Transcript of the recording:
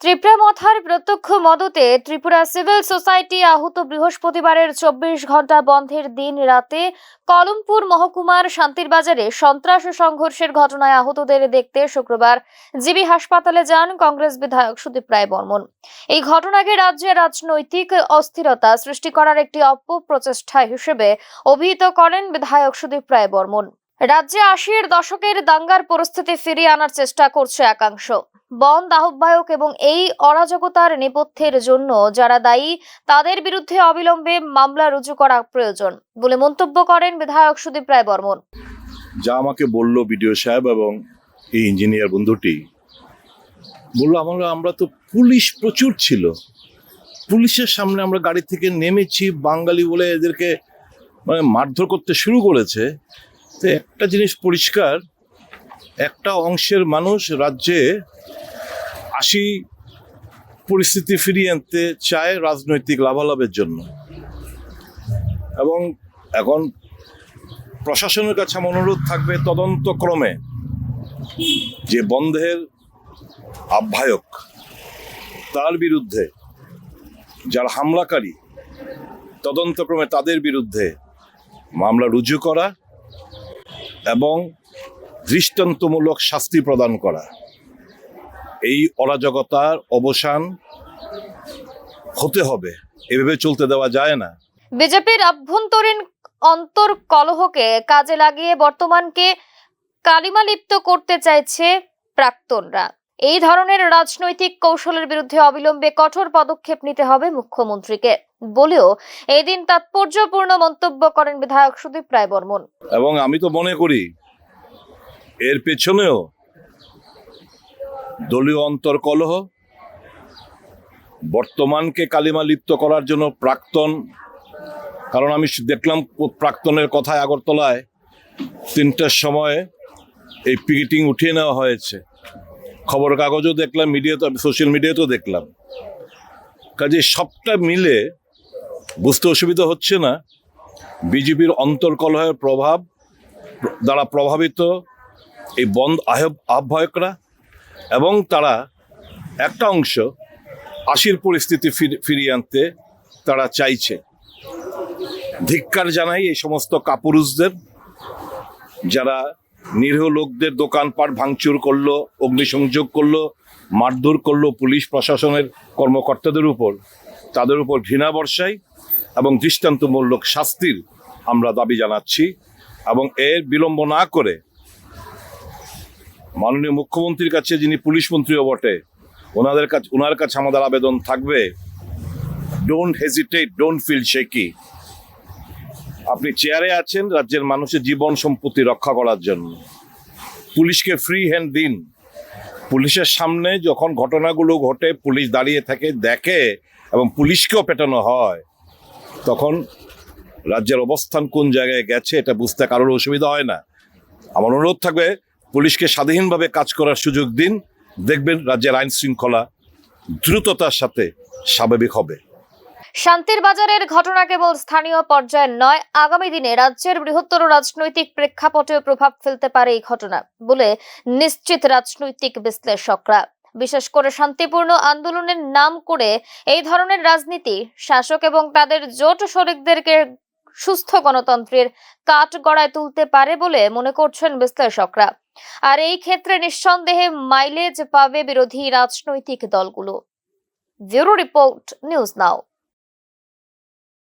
ত্রিপুরা মথার প্রত্যক্ষ মদতে Tripura civil society আহত বৃহস্পতিবারের চব্বিশ ঘণ্টা বন্ধের দিন রাতে কলমপুর মহকুমার শান্তির বাজারে সন্ত্রাস সংঘর্ষের ঘটনায় আহতদের দেখতে শুক্রবার জিবি হাসপাতালে যান কংগ্রেস বিধায়ক সুদীপ রায় বর্মন। এই ঘটনাকে রাজ্যে রাজনৈতিক অস্থিরতা সৃষ্টি করার একটি অপপ্রচেষ্টা হিসেবে অভিহিত করেন বিধায়ক সুদীপ রায় বর্মন। রাজ্যে আশির দশকের দাঙ্গার পরিস্থিতি ফিরিয়ে আনার চেষ্টা করছে একাংশ। বন্ধ আহ্বায়ক এবং এই অরাজকতার নেপথ্যের জন্য যারা দায়ী, তাদের বিরুদ্ধে অবিলম্বে মামলা রুজু করা প্রয়োজন বলে মন্তব্য করেন বিধায়ক সুদীপ রায় বর্মন। যা আমাকে বলল বিডিও সাহেব এবং এই ইঞ্জিনিয়ার বন্ধুটি, বলল, আমরা আমরা তো পুলিশ প্রচুর ছিল। পুলিশের সামনে আমরা গাড়ি থেকে নেমেছি, বাঙালি বলে এদেরকে মানে মারধর করতে শুরু করেছে। তো একটা জিনিস পরিষ্কার, একটা অংশের মানুষ রাজ্যে আসি পরিস্থিতি ফিরিয়ে আনতে চায় রাজনৈতিক লাভালাভের জন্য। এবং এখন প্রশাসনের কাছে আমার অনুরোধ থাকবে তদন্তক্রমে যে বন্ধের আহ্বায়ক তার বিরুদ্ধে, যারা হামলাকারী তদন্তক্রমে তাদের বিরুদ্ধে মামলা রুজু করা এবং দৃষ্টান্তমূলক শাস্তি প্রদান করা। এই অরাজকতার অবসান হতে হবে। এভাবে চলতে দেওয়া যায় না। বিজেপির আভ্যন্তরীণ অন্তর কলহকে কাজে লাগিয়ে বর্তমানকে কালিমালিপ্ত করতে চাইছে প্রাক্তনরা। এই ধরনের রাজনৈতিক কৌশলের বিরুদ্ধে অবিলম্বে কঠোর পদক্ষেপ নিতে হবে মুখ্যমন্ত্রীকে। বলেও এই দিন তাৎপর্যপূর্ণ মন্তব্য করেন বিধায়ক সুদীপ রায় বর্মন। এবং আমি তো মনে করি এর পেছনেও দলীয় অন্তর্কলহ বর্তমানকে কালিমা লিপ্ত করার জন্য প্রাক্তন, কারণ আমি দেখলাম প্রাক্তনের কথায় আগরতলায় তিনটার সময় এই পিকেটিং উঠিয়ে নেওয়া হয়েছে। খবর কাগজও দেখলাম, মিডিয়াতে, সোশ্যাল মিডিয়াতেও দেখলাম। কাজে সবটা মিলে বুঝতে অসুবিধা হচ্ছে না। বিজেপির অন্তর্কলহের প্রভাব দ্বারা প্রভাবিত এই বন্ধ আহ্ব- আহ্বায়করা এবং তারা একটা অংশ আশির পরিস্থিতি ফির- ফিরিয়ে আনতে তারা চাইছে। ধিক্কার জানাই এই সমস্ত কাপুরুষদের, যারা নিরীহ লোকদের দোকানপাট ভাঙচুর করল, অগ্নিসংযোগ করল, মারধর করল পুলিশ প্রশাসনের কর্মকর্তাদের উপর, তাদের উপর ঘৃণা বর্ষায় এবং দৃষ্টান্তমূলক শাস্তির আমরা দাবি জানাচ্ছি এবং এর বিলম্ব না করে মাননীয় মুখ্যমন্ত্রীর কাছে যিনি পুলিশ মন্ত্রীও বটে, ওনাদের কাছে ওনার কাছে আমাদের আবেদন থাকবে। Don't hesitate don't feel shaky আপনি চেয়ারে আছেন, রাজ্যের মানুষের জীবন সম্পত্তি রক্ষা করার জন্য। পুলিশকে ফ্রি হ্যান্ড দিন। পুলিশের সামনে যখন ঘটনাগুলো ঘটে, পুলিশ দাঁড়িয়ে থাকে, দেখে এবং পুলিশকেও পেটানো হয়, তখন রাজ্যের অবস্থান কোন জায়গায় গেছে, এটা বুঝতে কারোর অসুবিধা হয় না। আমার অনুরোধ থাকবে পুলিশকে স্বাধীনভাবে কাজ করার সুযোগ দিন। দেখবেন রাজ্যের আইন শৃঙ্খলা দ্রুততার সাথে স্বাভাবিক হবে। শান্তির বাজারের ঘটনা কেবল স্থানীয় পর্যায়ের নয়, আগামী দিনে রাজ্যের বৃহত্তর রাজনৈতিক প্রেক্ষাপটেও প্রভাব ফেলতে পারে এই ঘটনা বলে নিশ্চিত রাজনৈতিক বিশ্লেষকরা। বিশেষ করে শান্তিপূর্ণ আন্দোলনের নাম করে এই ধরনের রাজনীতি শাসক এবং তাদের জোট শরিকদেরকে সুস্থ গণতন্ত্রের কাঠ গড়ায় তুলতে পারে বলে মনে করছেন বিশ্লেষকরা। আর এই ক্ষেত্রে নিঃসন্দেহে মাইলেজ পাবে বিরোধী রাজনৈতিক দলগুলো। Bureau report news now.